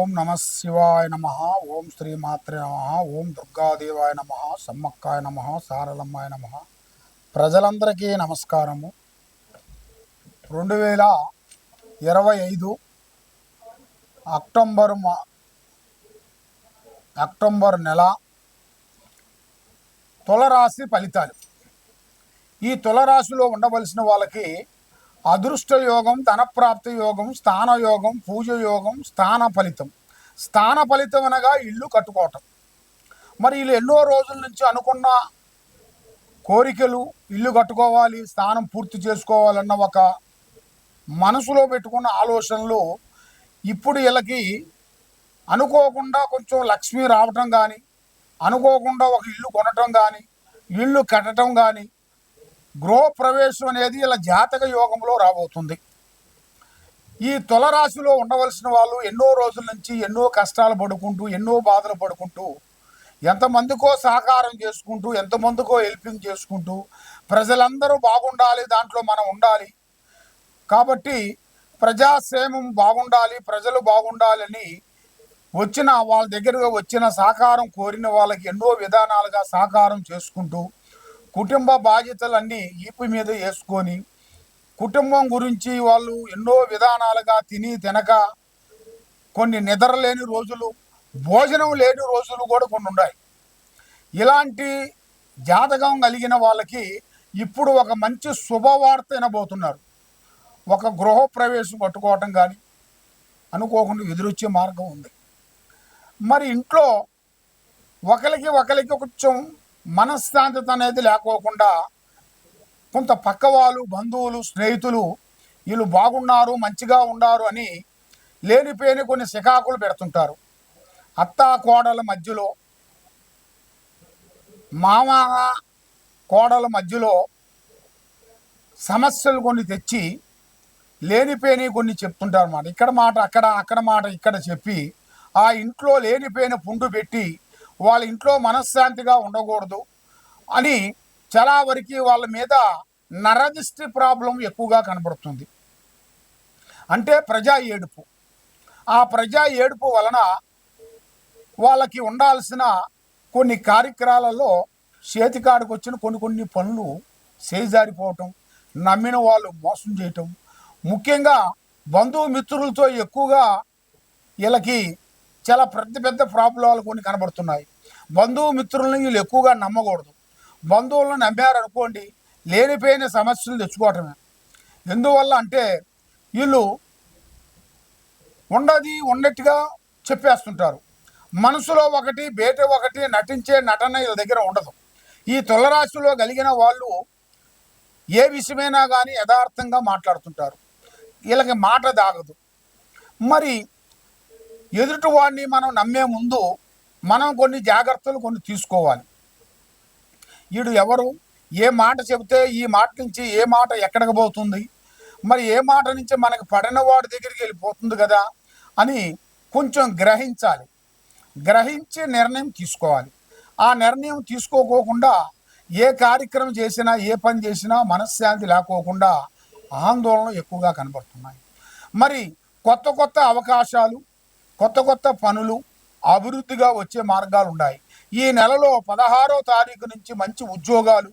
ఓం నమ శివాయ నమ ఓం శ్రీమాత్రే నమ ఓం దుర్గాదేవాయ నమ సమ్మక్కాయ నమ సారలమ్మాయ నమ. ప్రజలందరికీ నమస్కారము. రెండు వేల ఇరవై ఐదు అక్టోబర్ మా అక్టోబర్ నెల తులరాశి ఫలితాలు. ఈ తులరాశిలో ఉండవలసిన వాళ్ళకి అదృష్ట యోగం ధనప్రాప్తి యోగం స్థాన యోగం పూజ యోగం స్థాన ఫలితం స్థాన ఫలితం అనగా ఇల్లు కట్టుకోవటం. మరి వీళ్ళు ఎన్నో రోజుల నుంచి అనుకున్న కోరికలు ఇల్లు కట్టుకోవాలి స్థానం పూర్తి చేసుకోవాలన్న ఒక మనసులో పెట్టుకున్న ఆలోచనలు ఇప్పుడు వీళ్ళకి అనుకోకుండా కొంచెం లక్ష్మి రావటం కానీ అనుకోకుండా ఒక ఇల్లు కొనటం కానీ ఇల్లు కట్టడం కానీ గృహప్రవేశం అనేది ఇలా జాతక యోగంలో రాబోతుంది. ఈ తులరాశిలో ఉండవలసిన వాళ్ళు ఎన్నో రోజుల నుంచి ఎన్నో కష్టాలు పడుకుంటూ ఎన్నో బాధలు పడుకుంటూ ఎంతమందికో సహకారం చేసుకుంటూ ఎంతమందికో హెల్పింగ్ చేసుకుంటూ ప్రజలందరూ బాగుండాలి దాంట్లో మనం ఉండాలి. కాబట్టి ప్రజాక్షేమం బాగుండాలి ప్రజలు బాగుండాలని వచ్చిన వాళ్ళ దగ్గరగా వచ్చిన సహకారం కోరిన వాళ్ళకి ఎన్నో విధానాలుగా సహకారం చేసుకుంటూ కుటుంబ బాధ్యతలన్నీ ఈపు మీద వేసుకొని కుటుంబం గురించి వాళ్ళు ఎన్నో విధానాలుగా తిని తినక కొన్ని నిద్ర లేని రోజులు భోజనం లేని రోజులు కూడా కొన్ని ఉన్నాయి. ఇలాంటి జాతకం కలిగిన వాళ్ళకి ఇప్పుడు ఒక మంచి శుభవార్త వినబోతున్నారు. ఒక గృహ ప్రవేశం పట్టుకోవటం కానీ అనుకోకుండా ఎదురొచ్చే మార్గం ఉంది. మరి ఇంట్లో ఒకరికి ఒకరికి కొంచెం మనశ్శాంతత అనేది లేకోకుండా కొంత పక్క వాళ్ళు బంధువులు స్నేహితులు వీళ్ళు బాగున్నారు మంచిగా ఉన్నారు అని లేనిపోయిన కొన్ని శికాకులు పెడుతుంటారు. అత్త కోడల మధ్యలో మామ కోడల మధ్యలో సమస్యలు కొన్ని తెచ్చి లేనిపోయిన కొన్ని చెప్తుంటారు అన్నమాట ఇక్కడ మాట అక్కడ అక్కడ మాట ఇక్కడ చెప్పి ఆ ఇంట్లో లేనిపోయిన పుండు పెట్టి వాళ్ళ ఇంట్లో మనశ్శాంతిగా ఉండకూడదు అని చాలా వరకు వాళ్ళ మీద నరదిష్టి ప్రాబ్లం ఎక్కువగా కనబడుతుంది. అంటే ప్రజా ఏడుపు. ఆ ప్రజా ఏడుపు వలన వాళ్ళకి ఉండాల్సిన కొన్ని కార్యక్రమాలలో చేతికాడికి వచ్చిన కొన్ని కొన్ని పనులు చేజారిపోవటం నమ్మిన వాళ్ళు మోసం చేయటం ముఖ్యంగా బంధుమిత్రులతో ఎక్కువగా వీళ్ళకి చాలా పెద్ద పెద్ద ప్రాబ్లాలు కొన్ని కనబడుతున్నాయి. బంధువు మిత్రులను వీళ్ళు ఎక్కువగా నమ్మకూడదు. బంధువులను నమ్మారనుకోండి లేనిపోయిన సమస్యలు తెచ్చుకోవటమే. ఎందువల్ల అంటే వీళ్ళు ఉండది ఉన్నట్టుగా చెప్పేస్తుంటారు. మనసులో ఒకటి బయట ఒకటి నటించే నటన వీళ్ళ దగ్గర ఉండదు. ఈ తులరాశిలో కలిగిన వాళ్ళు ఏ విషయమైనా కానీ యథార్థంగా మాట్లాడుతుంటారు. వీళ్ళకి మాట దాగదు. మరి ఎదుటివాడిని మనం నమ్మే ముందు మనం కొన్ని జాగ్రత్తలు కొన్ని తీసుకోవాలి. వీడు ఎవరు? ఏ మాట చెబితే ఈ మాట నుంచి ఏ మాట ఎక్కడికి పోతుంది? మరి ఏ మాట నుంచి మనకి పడిన వాడి దగ్గరికి వెళ్ళిపోతుంది కదా అని కొంచెం గ్రహించాలి. గ్రహించి నిర్ణయం తీసుకోవాలి. ఆ నిర్ణయం తీసుకోకోకుండా ఏ కార్యక్రమం చేసినా ఏ పని చేసినా మనశ్శాంతి లేకోకుండా ఆందోళన ఎక్కువగా కనబడుతున్నాయి. మరి కొత్త కొత్త అవకాశాలు కొత్త కొత్త పనులు అభివృద్ధిగా వచ్చే మార్గాలు ఉన్నాయి ఈ నెలలో పదహారో తారీఖు నుంచి మంచి ఉద్యోగాలు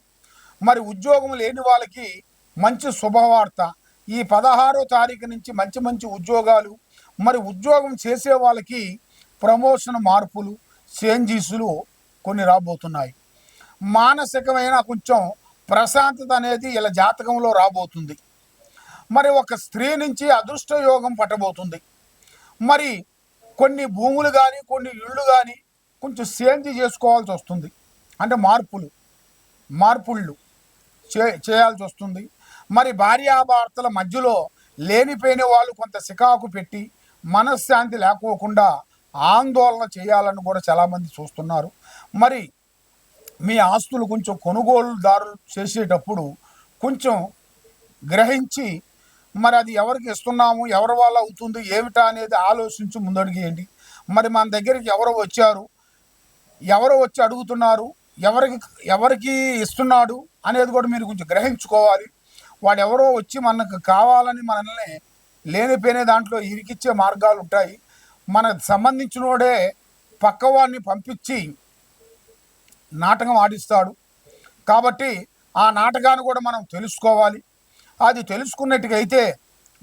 మరి ఉద్యోగం లేని వాళ్ళకి మంచి శుభవార్త. ఈ పదహారో తారీఖు నుంచి మంచి మంచి ఉద్యోగాలు మరి ఉద్యోగం చేసే వాళ్ళకి ప్రమోషన్ మార్పులు చేంజీసులు కొన్ని రాబోతున్నాయి. మానసికమైన కొంచెం ప్రశాంతత అనేది ఇలా జాతకంలో రాబోతుంది. మరి ఒక స్త్రీ నుంచి అదృష్ట యోగం పట్టబోతుంది. మరి కొన్ని భూములు కానీ కొన్ని ఇళ్ళు కానీ కొంచెం సేంజ్ చేసుకోవాల్సి వస్తుంది. అంటే మార్పులు మార్పుళ్ళు చే చేయాల్సి వస్తుంది. మరి భార్యాభర్తల మధ్యలో లేనిపోయిన వాళ్ళు కొంత సికాకు పెట్టి మనశ్శాంతి లేకోకుండా ఆందోళన చేయాలని కూడా చాలామంది చూస్తున్నారు. మరి మీ ఆస్తులు కొంచెం కొనుగోలుదారులు చేసేటప్పుడు కొంచెం గ్రహించి మరి అది ఎవరికి ఇస్తున్నాము? ఎవరి వల్ల అవుతుంది? ఏమిటా అనేది ఆలోచించి ముందడిగేయండి మరి మన దగ్గరికి ఎవరు వచ్చారు? ఎవరు వచ్చి అడుగుతున్నారు? ఎవరికి ఎవరికి ఇస్తున్నాడు అనేది కూడా మీరు కొంచెం గ్రహించుకోవాలి. వాడు ఎవరో వచ్చి మనకు కావాలని మనల్ని లేనిపోయిన దాంట్లో ఇరికిచ్చే మార్గాలు ఉంటాయి. మనకు సంబంధించినోడే పక్కవాడిని పంపించి నాటకం ఆడిస్తాడు. కాబట్టి ఆ నాటకాన్ని కూడా మనం తెలుసుకోవాలి. అది తెలుసుకున్నట్టుగైతే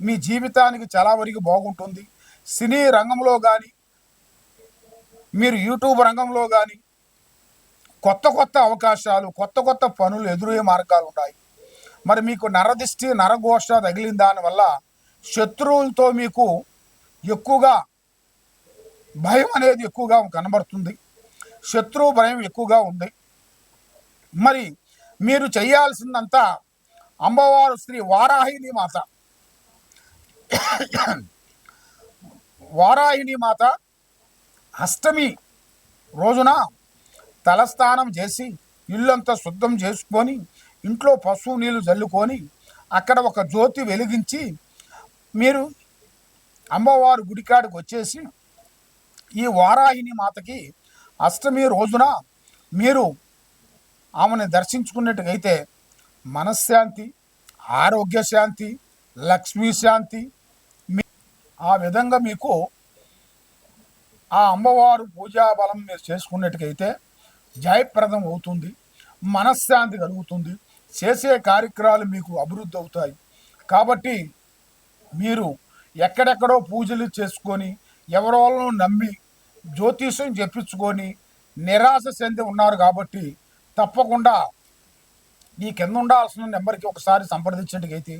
మీ జీవితానికి చాలా వరకు బాగుంటుంది. సినీ రంగంలో కానీ మీరు యూట్యూబ్ రంగంలో కానీ కొత్త కొత్త అవకాశాలు కొత్త కొత్త పనులు ఎదురయ్యే మార్గాలు ఉన్నాయి మరి మీకు నరదిష్టి నరఘోష తగిలిన దానివల్ల శత్రువులతో మీకు ఎక్కువగా భయం అనేది ఎక్కువగా కనబడుతుంది. శత్రువు భయం ఎక్కువగా ఉంది. మరి మీరు చేయాల్సిందంతా అమ్మవారు శ్రీ వారాహిని మాత. వారాహిణి మాత అష్టమి రోజున తలస్నానం చేసి ఇల్లంతా శుద్ధం చేసుకొని ఇంట్లో పశువు నీళ్ళు చల్లుకొని అక్కడ ఒక జ్యోతి వెలిగించి మీరు అమ్మవారు గుడికాడికి వచ్చేసి ఈ వారాహిని మాతకి అష్టమి రోజున మీరు ఆమెను దర్శించుకున్నట్టుగైతే మనశ్శాంతి ఆరోగ్య శాంతి లక్ష్మీ శాంతి మీ- ఆ విధంగా మీకు ఆ అమ్మవారు పూజా బలం మీరు చేసుకున్నట్టుకైతే జయప్రదం అవుతుంది మనశ్శాంతి కలుగుతుంది చేసే కార్యక్రమాలు మీకు అభివృద్ధి అవుతాయి. కాబట్టి మీరు ఎక్కడెక్కడో పూజలు చేసుకొని ఎవరో నమ్మి జ్యోతిష్యం చెప్పించుకొని నిరాశ చెంది ఉన్నారు కాబట్టి తప్పకుండా మీ కింద ఉండాల్సిన నెంబర్కి ఒకసారి సంప్రదించినట్టుగైతే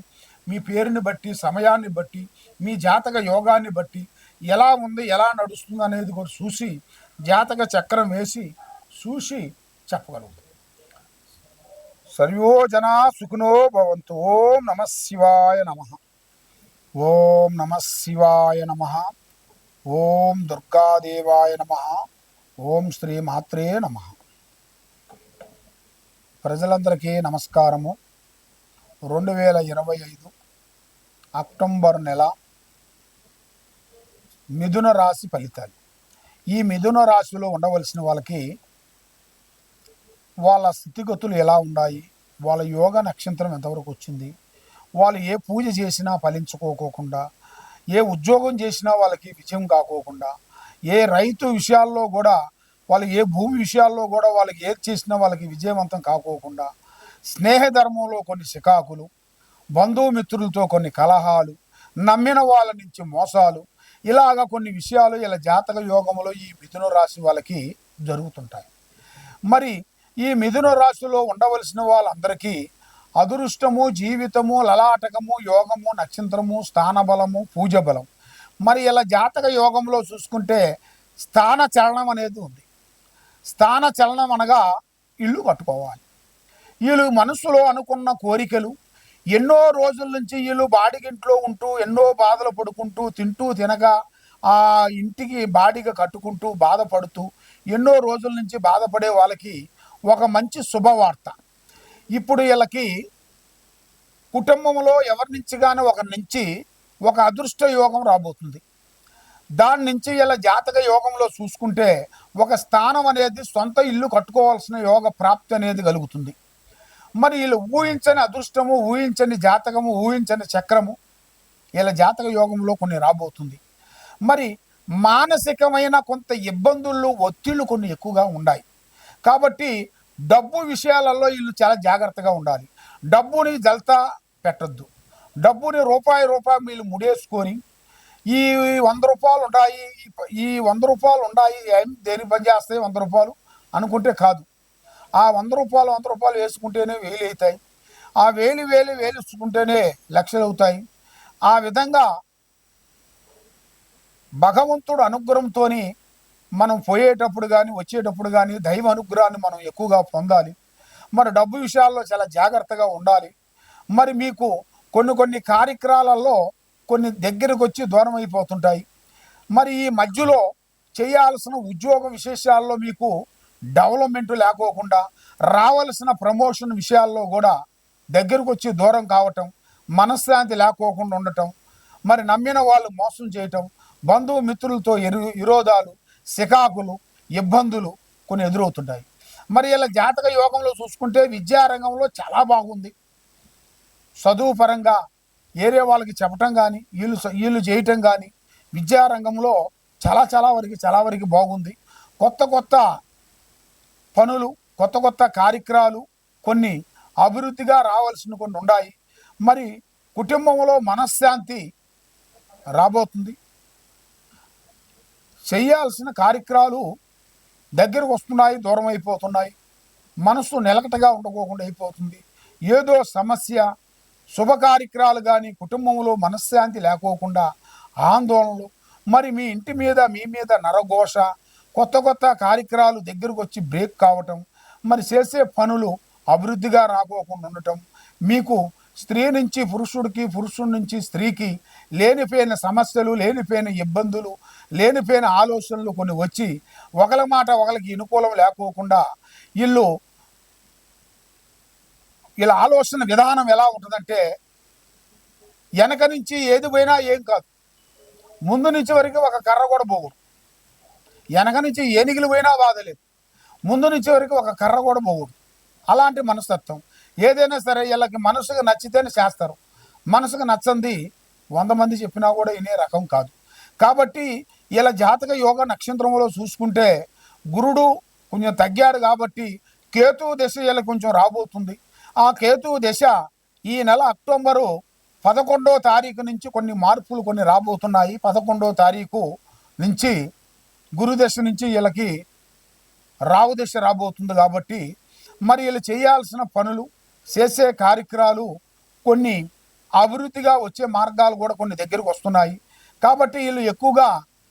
మీ పేరుని బట్టి సమయాన్ని బట్టి మీ జాతక యోగాన్ని బట్టి ఎలా ఉంది ఎలా నడుస్తుంది అనేది కూడా చూసి జాతక చక్రం వేసి చూసి చెప్పగలుగుతాం. సర్వో సుఖినో భవంతు ఓం నమ శివాయ నమ. ఓం నమ శివాయ నమ. ఓం దుర్గాదేవాయ నమ. ఓం శ్రీ మాత్రే నమ. ప్రజలందరికీ నమస్కారము. రెండు వేల ఇరవై ఐదు అక్టోబర్ నెల మిథున రాశి ఫలితాలు. ఈ మిథున రాశిలో ఉండవలసిన వాళ్ళకి వాళ్ళ స్థితిగతులు ఎలా ఉన్నాయి? వాళ్ళ యోగ నక్షత్రం ఎంతవరకు వచ్చింది? వాళ్ళు ఏ పూజ చేసినా ఫలించుకోకోకుండా ఏ ఉద్యోగం చేసినా వాళ్ళకి విజయం కాకోకుండా ఏ రైతు విషయాల్లో కూడా వాళ్ళు ఏ భూమి విషయాల్లో కూడా వాళ్ళకి ఏది చేసినా వాళ్ళకి విజయవంతం కాకోకుండా స్నేహధర్మంలో కొన్ని సికాకులు బంధుమిత్రులతో కొన్ని కలహాలు నమ్మిన వాళ్ళ నుంచి మోసాలు ఇలాగ కొన్ని విషయాలు ఇలా జాతక యోగంలో ఈ మిథున రాశి వాళ్ళకి జరుగుతుంటాయి. మరి ఈ మిథున రాశిలో ఉండవలసిన వాళ్ళందరికీ అదృష్టము జీవితము లలాటకము యోగము నక్షత్రము స్థానబలము పూజ బలం మరి ఇలా జాతక యోగంలో చూసుకుంటే స్థాన చలనం అనేది ఉంది. స్థాన చలనం అనగా ఇల్లు కట్టుకోవాలి. వీళ్ళు మనసులో అనుకున్న కోరికలు ఎన్నో రోజుల నుంచి వీళ్ళు బాడిగింట్లో ఉంటూ ఎన్నో బాధలు పడుకుంటూ తింటూ తినగా ఆ ఇంటికి బాడిగ కట్టుకుంటూ బాధపడుతూ ఎన్నో రోజుల నుంచి బాధపడే వాళ్ళకి ఒక మంచి శుభవార్త. ఇప్పుడు వీళ్ళకి కుటుంబంలో ఎవరి నుంచి కానీ ఒక నుంచి ఒక అదృష్ట యోగం రాబోతుంది. దాని నుంచి ఇలా జాతక యోగంలో చూసుకుంటే ఒక స్థానం అనేది సొంత ఇల్లు కట్టుకోవాల్సిన యోగ ప్రాప్తి అనేది కలుగుతుంది. మరి వీళ్ళు ఊహించని అదృష్టము ఊహించని జాతకము ఊహించని చక్రము ఇలా జాతక యోగంలో కొన్ని రాబోతుంది. మరి మానసికమైన కొంత ఇబ్బందులు ఒత్తిళ్ళు కొన్ని ఎక్కువగా ఉన్నాయి కాబట్టి డబ్బు విషయాలలో వీళ్ళు చాలా జాగ్రత్తగా ఉండాలి. డబ్బుని జల్తా పెట్టద్దు. డబ్బుని రూపాయి రూపాయి వీళ్ళు ముడేసుకొని ఈ వంద రూపాయలు ఉంటాయి ఈ వంద రూపాయలు ఉన్నాయి ఏం దేనికి పని చేస్తాయి వంద రూపాయలు అనుకుంటే కాదు. ఆ వంద రూపాయలు వంద రూపాయలు వేసుకుంటేనే వేలు అవుతాయి. ఆ వేలు వేలు వేలుచుకుంటేనే లక్షలు అవుతాయి. ఆ విధంగా భగవంతుడు అనుగ్రహంతో మనం పోయేటప్పుడు కానీ వచ్చేటప్పుడు కానీ దైవ అనుగ్రహాన్ని మనం ఎక్కువగా పొందాలి. మరి డబ్బు విషయాల్లో చాలా జాగ్రత్తగా ఉండాలి. మరి మీకు కొన్ని కొన్ని కార్యక్రమాలలో కొన్ని దగ్గరకు వచ్చి దూరం అయిపోతుంటాయి మరి ఈ మధ్యలో చేయాల్సిన ఉద్యోగ విశేషాల్లో మీకు డెవలప్మెంట్ లేకోకుండా రావాల్సిన ప్రమోషన్ విషయాల్లో కూడా దగ్గరకు వచ్చి దూరం కావటం మనశ్శాంతి లేకోకుండా ఉండటం మరి నమ్మిన వాళ్ళు మోసం చేయటం బంధువు మిత్రులతో ఎరు విరోధాలు సికాకులు ఇబ్బందులు కొన్ని ఎదురవుతుంటాయి. మరి ఇలా జాతక యోగంలో చూసుకుంటే విద్యారంగంలో చాలా బాగుంది. చదువు పరంగా ఏరియా వాళ్ళకి చెప్పటం కానీ వీళ్ళు వీళ్ళు చేయటం కానీ విద్యారంగంలో చాలా చాలా వరకు చాలా వరకు బాగుంది. కొత్త కొత్త పనులు కొత్త కొత్త కార్యక్రమాలు కొన్ని అభివృద్ధిగా రావాల్సిన కొన్ని ఉన్నాయి మరి కుటుంబంలో మనశ్శాంతి రాబోతుంది. చేయాల్సిన కార్యక్రమాలు దగ్గరకు వస్తున్నాయి దూరం అయిపోతున్నాయి. మనసు నిలకటగా ఉండకోకుండా అయిపోతుంది. ఏదో సమస్య శుభ కార్యక్రమాలు కానీ కుటుంబంలో మనశ్శాంతి లేకోకుండా ఆందోళనలు మరి మీ ఇంటి మీద మీ మీద నరఘోష కొత్త కొత్త కార్యక్రమాలు దగ్గరకు వచ్చి బ్రేక్ కావటం మరి చేసే పనులు అభివృద్ధిగా రాకోకుండా ఉండటం మీకు స్త్రీ నుంచి పురుషుడికి పురుషుడి నుంచి స్త్రీకి లేనిపోయిన సమస్యలు లేనిపోయిన ఇబ్బందులు లేనిపోయిన ఆలోచనలు కొన్ని వచ్చి ఒకల మాట ఒకరికి అనుకూలం లేకోకుండా వీళ్ళు వీళ్ళ ఆలోచన విధానం ఎలా ఉంటుందంటే వెనక నుంచి ఏది పోయినా ఏం కాదు. ముందు నుంచి వరకు ఒక కర్ర కూడా పోకూడదు వెనక నుంచి ఏనుగులు పోయినా బాధలేదు. ముందు నుంచి వరకు ఒక కర్ర కూడా పోకూడదు అలాంటి మనస్తత్వం. ఏదైనా సరే వీళ్ళకి మనసుకు నచ్చితేనే చేస్తారు. మనసుకు నచ్చంది వంద మంది చెప్పినా కూడా వినే రకం కాదు. కాబట్టి ఇలా జాతక యోగ నక్షత్రంలో చూసుకుంటే గురుడు కొంచెం తగ్గాడు కాబట్టి కేతువు దశ వీళ్ళకి కొంచెం రాబోతుంది. ఆ కేతువు దశ ఈ నెల అక్టోబరు పదకొండో తారీఖు నుంచి కొన్ని మార్పులు కొన్ని రాబోతున్నాయి. పదకొండో తారీఖు నుంచి గురుదశ నుంచి వీళ్ళకి రావు దశ రాబోతుంది కాబట్టి మరి వీళ్ళు చేయాల్సిన పనులు చేసే కార్యక్రమాలు కొన్ని అభివృద్ధిగా వచ్చే మార్గాలు కూడా కొన్ని దగ్గరకు వస్తున్నాయి. కాబట్టి వీళ్ళు ఎక్కువగా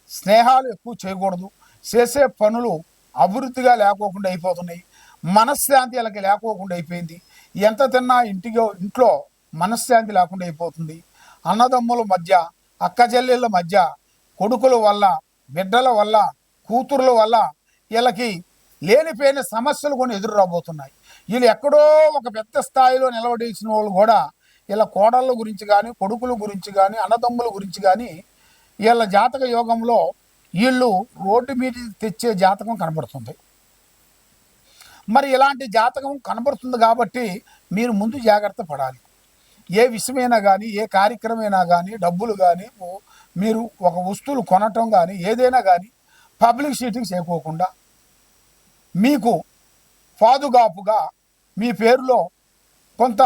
స్నేహాలు ఎక్కువ చేయకూడదు. చేసే పనులు అభివృద్ధిగా లేకోకుండా అయిపోతున్నాయి. మనశ్శాంతి వీళ్ళకి లేకోకుండా అయిపోయింది. ఎంత తిన్నా ఇంటిగో ఇంట్లో మనశ్శాంతి లేకుండా అయిపోతుంది. అన్నదమ్ముల మధ్య అక్కచెల్లెళ్ళ మధ్య కొడుకుల వల్ల బిడ్డల వల్ల కూతుర్ల వల్ల వీళ్ళకి లేనిపోయిన సమస్యలు కొన్ని ఎదురు రాబోతున్నాయి. వీళ్ళు ఎక్కడో ఒక పెద్ద స్థాయిలో నిలబడేసిన వాళ్ళు కూడా వీళ్ళ కోడళ్ళ గురించి కానీ కొడుకుల గురించి కానీ అన్నదమ్ముల గురించి కానీ వీళ్ళ జాతక యోగంలో వీళ్ళు రోడ్డు మీద తెచ్చే జాతకం కనబడుతుంది. మరి ఇలాంటి జాతకం కనబడుతుంది కాబట్టి మీరు ముందు జాగ్రత్త పడాలి. ఏ విషయమైనా కానీ ఏ కార్యక్రమైనా కానీ డబ్బులు కానీ మీరు ఒక వస్తువులు కొనటం కానీ ఏదైనా కానీ పబ్లిక్ షీటింగ్ చేయకోకుండా మీకు పాదుగాపుగా మీ పేరులో కొంత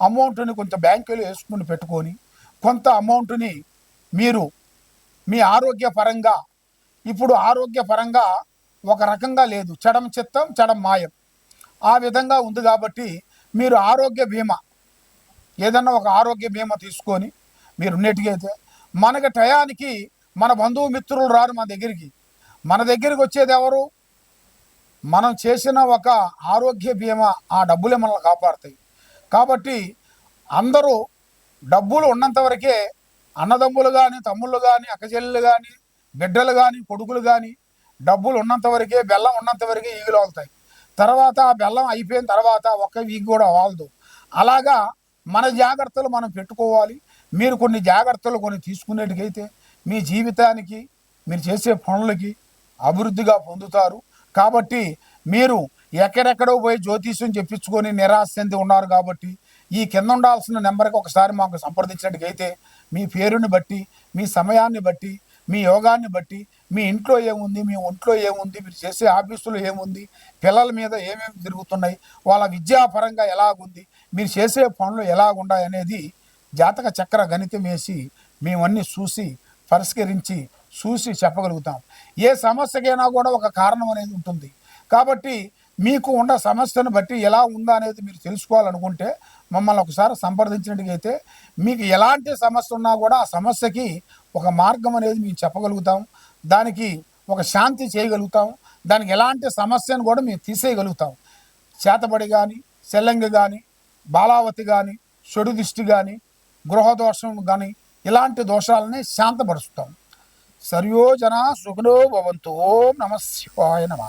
అమౌంట్ని కొంత బ్యాంకులో వేసుకుని పెట్టుకొని కొంత అమౌంట్ని మీరు మీ ఆరోగ్యపరంగా ఇప్పుడు ఆరోగ్యపరంగా ఒక రకంగా లేదు. చడం చిత్తం చడం మాయం. ఆ విధంగా ఉంది కాబట్టి మీరు ఆరోగ్య బీమా ఏదన్నా ఒక ఆరోగ్య బీమా తీసుకొని మీరు ఉన్నట్టుగైతే మనకి టయానికి మన బంధువు మిత్రులు రారు మన దగ్గరికి. మన దగ్గరికి వచ్చేది ఎవరు? మనం చేసిన ఒక ఆరోగ్య బీమా ఆ డబ్బులే మనల్ని కాపాడుతాయి. కాబట్టి అందరూ డబ్బులు ఉన్నంత వరకే అన్నదమ్ములు కానీ తమ్ముళ్ళు కానీ అక్కచెల్లెలు కానీ బిడ్డలు కానీ కొడుకులు కానీ డబ్బులు ఉన్నంత వరకే బెల్లం ఉన్నంత వరకే ఈగలు అవుతాయి. తర్వాత ఆ బెల్లం అయిపోయిన తర్వాత ఒక్క వీక్ కూడా వాలదు. అలాగా మన జాగ్రత్తలు మనం పెట్టుకోవాలి. మీరు కొన్ని జాగ్రత్తలు కొన్ని తీసుకునేటికైతే మీ జీవితానికి మీరు చేసే పనులకి అభివృద్ధిగా పొందుతారు. కాబట్టి మీరు ఎక్కడెక్కడో పోయి జ్యోతిష్యం చెప్పించుకొని నిరాశ చెంది ఉన్నారు కాబట్టి ఈ కింద ఉండాల్సిన నెంబర్కి ఒకసారి మాకు సంప్రదించినట్టుకైతే మీ పేరుని బట్టి మీ సమయాన్ని బట్టి మీ యోగాన్ని బట్టి మీ ఇంట్లో ఏముంది మీ ఒంట్లో ఏముంది మీరు చేసే ఆఫీసులో ఏముంది పిల్లల మీద ఏమేమి తిరుగుతున్నాయి వాళ్ళ విద్యాపరంగా ఎలాగుంది మీరు చేసే పనులు ఎలాగున్నాయి అనేది జాతక చక్ర గణితం వేసి మేమన్నీ చూసి పరిష్కరించి చూసి చెప్పగలుగుతాం. ఏ సమస్యకైనా కూడా ఒక కారణం అనేది ఉంటుంది. కాబట్టి మీకు ఉన్న సమస్యను బట్టి ఎలా ఉందా అనేది మీరు తెలుసుకోవాలనుకుంటే మమ్మల్ని ఒకసారి సంప్రదించినట్టుగైతే మీకు ఎలాంటి సమస్య ఉన్నా కూడా ఆ సమస్యకి ఒక మార్గం అనేది మేము చెప్పగలుగుతాం. దానికి ఒక శాంతి చేయగలుగుతాం. దానికి ఎలాంటి సమస్యను కూడా మేము తీసేయగలుగుతాం. చేతబడి కానీ సెల్లంగి కానీ బాలావతి కానీ చెడు దిష్టి కానీ గృహదోషం కానీ ఇలాంటి దోషాలని శాంతపరుస్తాం. సర్యోజన సుఖనో భవంతు ఓం నమ శివాయ నమ.